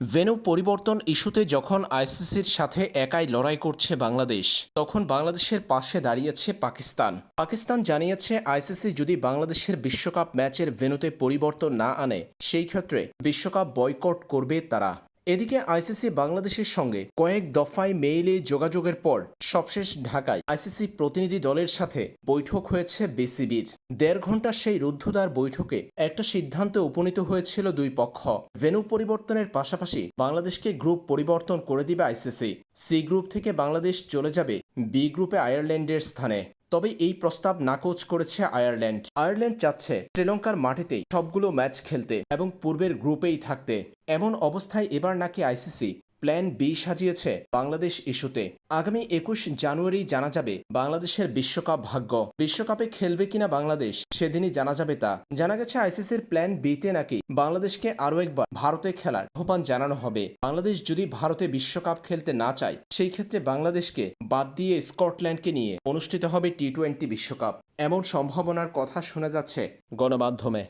Venue পরিবর্তন ইস্যুতে যখন আইসিসির সাথে একাই লড়াই করছে বাংলাদেশ, তখন বাংলাদেশের পাশে দাঁড়িয়েছে পাকিস্তান। পাকিস্তান জানিয়েছে আইসিসি যদি বাংলাদেশের বিশ্বকাপ ম্যাচের ভেনুতে পরিবর্তন না আনে, সেই ক্ষেত্রে বিশ্বকাপ বয়কট করবে তারা। এদিকে আইসিসি বাংলাদেশের সঙ্গে কয়েক দফায় মেইলে যোগাযোগের পর সবশেষ ঢাকায় আইসিসি প্রতিনিধি দলের সাথে বৈঠক হয়েছে বিসিবির। দেড় ঘণ্টার সেই রুদ্ধদ্বার বৈঠকে একটা সিদ্ধান্তে উপনীত হয়েছিল দুই পক্ষ। ভেনু পরিবর্তনের পাশাপাশি বাংলাদেশকে গ্রুপ পরিবর্তন করে দিবে আইসিসি। সি গ্রুপ থেকে বাংলাদেশ চলে যাবে বি গ্রুপে আয়ারল্যান্ডের স্থানে। তবে এই প্রস্তাব নাকচ করেছে আয়ারল্যান্ড। আয়ারল্যান্ড চাচ্ছে শ্রীলঙ্কার মাটিতেই সবগুলো ম্যাচ খেলতে এবং পূর্বের গ্রুপেই থাকতে। এমন অবস্থায় এবার নাকি আইসিসি প্ল্যান বি সাজিয়েছে বাংলাদেশ ইস্যুতে। আগামী একুশ জানুয়ারি জানা যাবে বাংলাদেশের বিশ্বকাপ ভাগ্য। বিশ্বকাপে খেলবে কিনা বাংলাদেশ সেদিনই জানা যাবে তা। জানা গেছে আইসিসির প্ল্যান বিতে নাকি বাংলাদেশকে আরও একবার ভারতে খেলার আহ্বান জানানো হবে। বাংলাদেশ যদি ভারতে বিশ্বকাপ খেলতে না চায়, সেই ক্ষেত্রে বাংলাদেশকে বাদ দিয়ে স্কটল্যান্ডকে নিয়ে অনুষ্ঠিত হবে টি টোয়েন্টি বিশ্বকাপ। এমন সম্ভাবনার কথা শোনা যাচ্ছে গণমাধ্যমে।